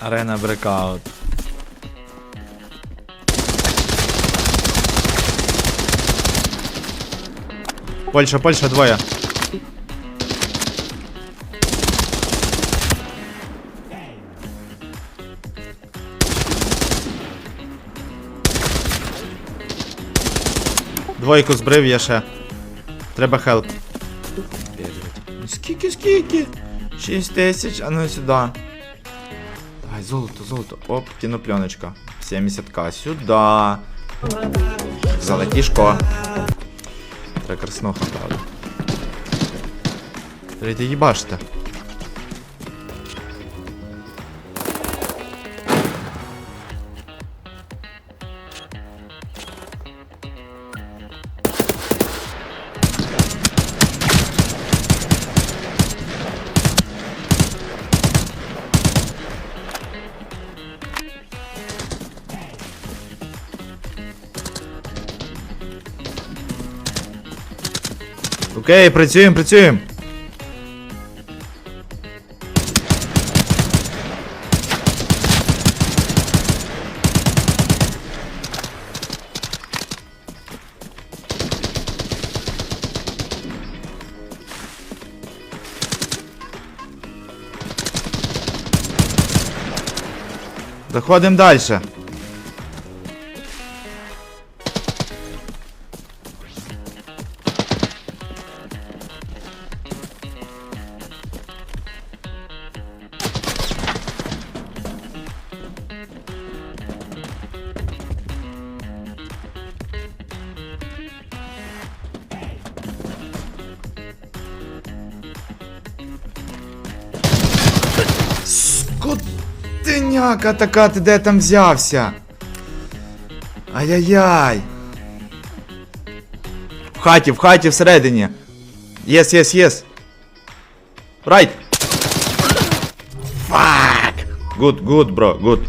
Арена брекаут. Польща, Польща, двоє. Двойку збрив я ще. Треба хелп. Ну Скільки, скільки? 6 тисяч, а ну сюди. Давай, золото, золото. Оп, кінопленочка. 70к. Сюда. Золотішко. Треба красноха, правда. Треба їбаште. Окей, працюємо, працюємо. Заходимо далі. Скотиняка така, ти де там взявся? Ай-яй-яй. В хаті, в хаті всередині. Єс, єс, єс. Райт. Фак. Гуд, гуд, бро, гуд.